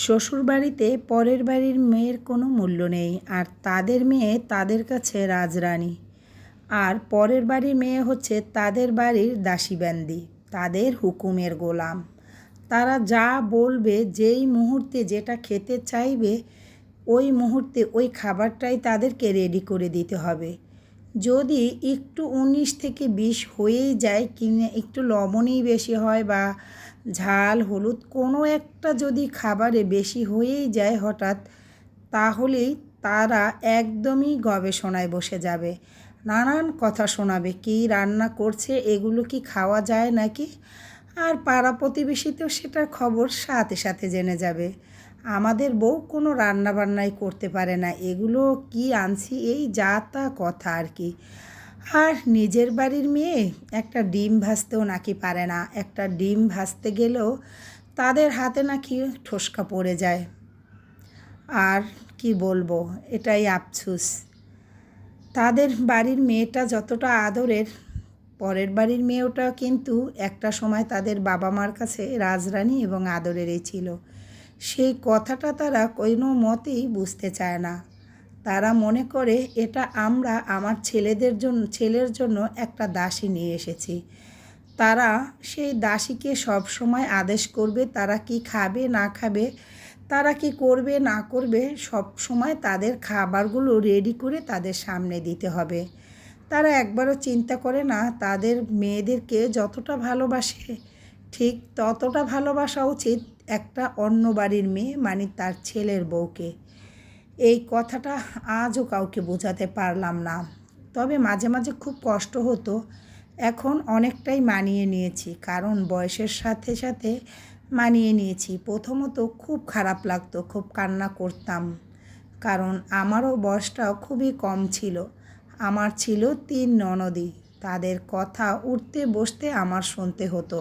শ্বশুরবাড়িতে পরের বাড়ির মেয়ের কোনো মূল্য নেই, আর তাদের মেয়ে তাদের কাছে রাজরানী। আর পরের বাড়ির মেয়ে হচ্ছে তাদের বাড়ির দাসীবান্দি, তাদের হুকুমের গোলাম। তারা যা বলবে, যেই মুহূর্তে যেটা খেতে চাইবে, ওই মুহূর্তে ওই খাবারটাই তাদেরকে রেডি করে দিতে হবে। যদি একটু উনিশ থেকে বিশ হয়েই যায়, কিনে একটু লবণই বেশি হয় বা ঝাল, হলুদ, কোনো একটা যদি খাবারে বেশি হয়েই যায় হঠাৎ, তাহলেই তারা একদমই গবেষণায় বসে যাবে। নানান কথা শোনাবে, কী রান্না করছে, এগুলো কি খাওয়া যায় নাকি? আর পাড়া প্রতিবেশী তো সেটার খবর সাথে সাথে জেনে যাবে। আমাদের বউ কোনো রান্না বান্নাই করতে পারে না, এগুলো কি আনছি, এই যা তা কথা আর কি। আর নিজের বাড়ির মেয়ে একটা ডিম ভাজতেও নাকি পারে না। একটা ডিম ভাজতে গেলেও তাদের হাতে নাকি ঠোসকা পড়ে যায়। আর কি বলব, এটাই আফসুস। তাদের বাড়ির মেয়েটা যতটা আদরের, পরের বাড়ির মেয়েটা কিন্তু একটা সময় তাদের বাবা মার কাছে রাজরানী এবং আদরেরই ছিল। সেই কথাটা তারা কোনো মতেই বুঝতে চায় না। তারা মনে করে, এটা আমরা আমার ছেলেদের জন্য, ছেলের জন্য একটা দাসী নিয়ে এসেছি। তারা সেই দাসীকে সব সময় আদেশ করবে, তারা কি খাবে, না খাবে, তারা কি করবে, না করবে, সব সময় তাদের খাবারগুলো রেডি করে তাদের সামনে দিতে হবে। তারা একবারও চিন্তা করে না, তাদের মেয়েদেরকে যতটা ভালোবাসে, ঠিক ততটা ভালোবাসা উচিত একটা অন্য বাড়ির মেয়ে মানে তার ছেলের বউকে। এই কথাটা আজও কাউকে বোঝাতে পারলাম না। তবে মাঝে মাঝে খুব কষ্ট হতো। এখন অনেকটাই মানিয়ে নিয়েছি, কারণ বয়সের সাথে সাথে মানিয়ে নিয়েছি। প্রথমত খুব খারাপ লাগতো, খুব কান্না করতাম, কারণ আমারও বয়সটাও খুবই কম ছিল। আমার ছিল তিন ননদি, তাদের কথা উঠতে বসতে আমার শুনতে হতো।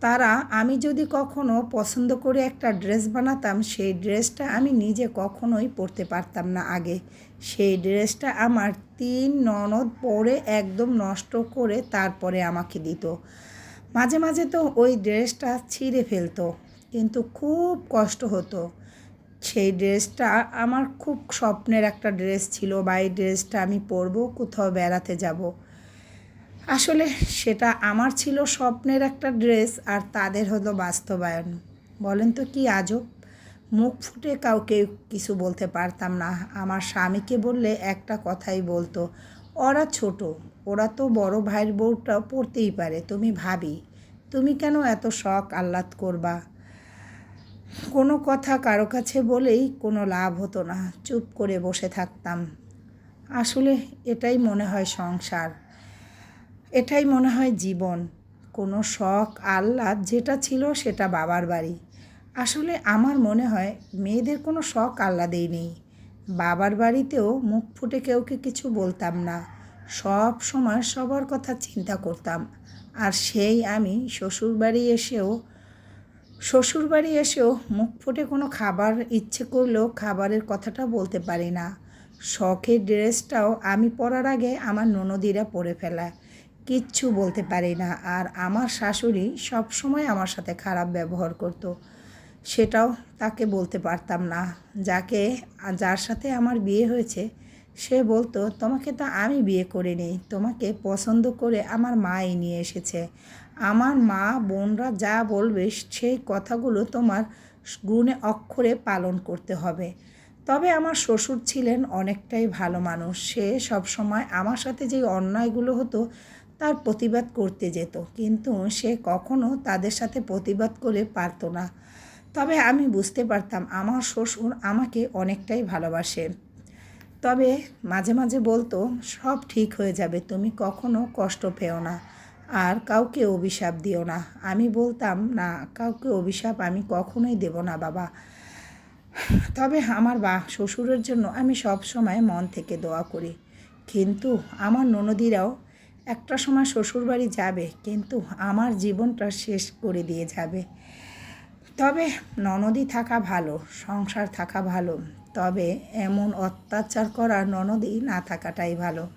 তারা, আমি যদি কখনো পছন্দ করে একটা ড্রেস বানাতাম, সেই ড্রেসটা আমি নিজে কখনোই পরতে পারতাম না আগে। সেই ড্রেসটা আমার তিন ননদ পরে একদম নষ্ট করে তারপরে আমাকে দিত। মাঝে মাঝে তো ওই ড্রেসটা ছিঁড়ে ফেলতো, কিন্তু খুব কষ্ট হতো। সেই ড্রেসটা আমার খুব স্বপ্নের একটা ড্রেস ছিল বা এই ড্রেসটা আমি পরবো, কোথাও বেড়াতে যাব। আসলে সেটা আমার ছিল স্বপ্নের একটা ড্রেস আর তাদের হলো বাস্তবায়ন। বলেন তো কি আজব? মুখ ফুটে কাউকে কিছু বলতে পারতাম না। আমার স্বামীকে বললে একটা কথাই বলতো, ওরা ছোট, ওরা তো বড় ভাইয়ের বউটা পড়তেই পারে, তুমি ভাবি, তুমি কেন এত শখ আহ্লাদ করবা? কোনো কথা কারও কাছে বলেই কোনো লাভ হতো না, চুপ করে বসে থাকতাম। আসলে এটাই মনে হয় সংসার। এটাই মনে হয় জীবন। কোনো শখ, আহ্লাদ যেটা ছিল সেটা বাবার বাড়ি। আসলে আমার মনে হয় মেয়েদের কোনো শখ, আহ্লাদেই নেই। বাবার বাড়িতেও মুখ ফুটে কেউকে কিছু বলতাম না। সব সময় সবার কথা চিন্তা করতাম। আর সেই আমি শ্বশুরবাড়ি এসেও শ্বশুরবাড়ি এসেও মুখ ফুটে কোনো খাবার ইচ্ছে করলেও খাবারের কথাটা বলতে পারি না। শখের ড্রেসটাও আমি পরার আগে আমার ননদিরা পরে ফেলা কিচ্ছু বলতে পারি না। আর আমার শাশুড়ি সব সময় আমার সাথে খারাপ ব্যবহার করতো। সেটাও তাকে বলতে পারতাম না। যাকে, যার সাথে আমার বিয়ে হয়েছে, সে বলতো, তোমাকে তো আমি বিয়ে করে নিই তোমাকে পছন্দ করে আমার মাই নিয়ে এসেছে। আমার মা, বোনরা যা বলবে, সেই কথাগুলো তোমার গুণে অক্ষরে পালন করতে হবে। তবে আমার শ্বশুর ছিলেন অনেকটাই ভালো মানুষ। সে সবসময় আমার সাথে যে অন্যায়গুলো হতো তার প্রতিবাদ করতে যেত, কিন্তু সে কখনো তাদের সাথে প্রতিবাদ করে পারতো না। তবে আমি বুঝতে পারতাম আমার শ্বশুর আমাকে অনেকটাই ভালোবাসে। তবে মাঝে মাঝে বলতো, সব ঠিক হয়ে যাবে, তুমি কখনো কষ্ট পেও না, আর কাউকে অভিশাপ দিও না। আমি বলতাম, না, কাউকে অভিশাপ আমি কখনোই দেব না, বাবা। তবে আমার বা, শ্বশুরের জন্য আমি সব সময় মন থেকে দোয়া করি। কিন্তু আমার ননদিরাও একটা সময় শ্বশুরবাড়ি যাবে, কিন্তু আমার জীবনটা শেষ করে দিয়ে যাবে। তবে ননদি থাকা ভালো, সংসার থাকা ভালো, তবে এমন অত্যাচার করা ননদি না থাকাটাই ভালো।